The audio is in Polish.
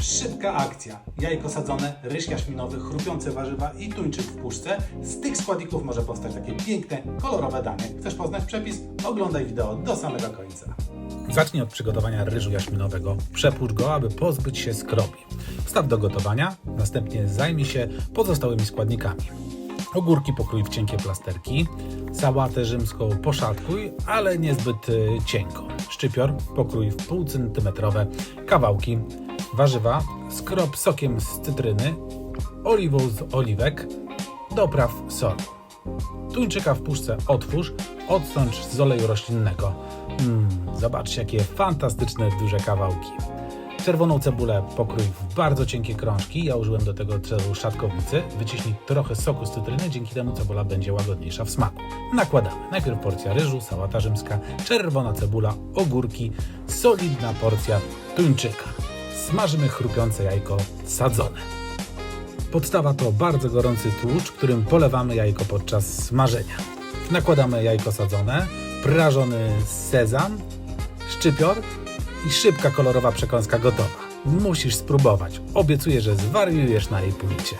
Szybka akcja. Jajko sadzone, ryż jaśminowy, chrupiące warzywa i tuńczyk w puszce. Z tych składników może powstać takie piękne, kolorowe danie. Chcesz poznać przepis? Oglądaj wideo do samego końca. Zacznij od przygotowania ryżu jaśminowego. Przepłucz go, aby pozbyć się skrobi. Wstaw do gotowania, następnie zajmij się pozostałymi składnikami. Ogórki pokrój w cienkie plasterki, sałatę rzymską poszatkuj, ale niezbyt y, cienko. Szczypior pokrój w półcentymetrowe kawałki, warzywa skrop sokiem z cytryny, oliwą z oliwek, dopraw solą. Tuńczyka w puszce otwórz, odsącz z oleju roślinnego. Mmm, zobaczcie jakie fantastyczne duże kawałki. Czerwoną cebulę pokrój w bardzo cienkie krążki. Ja użyłem do tego celu szatkowicy. Wyciśnij trochę soku z cytryny, dzięki temu cebula będzie łagodniejsza w smaku. Nakładamy. Najpierw porcja ryżu, sałata rzymska, czerwona cebula, ogórki, solidna porcja tuńczyka. Smażymy chrupiące jajko sadzone. Podstawa to bardzo gorący tłuszcz, którym polewamy jajko podczas smażenia. Nakładamy jajko sadzone, prażony sezam, szczypior i szybka kolorowa przekąska gotowa. Musisz spróbować. Obiecuję, że zwariujesz na jej pójście.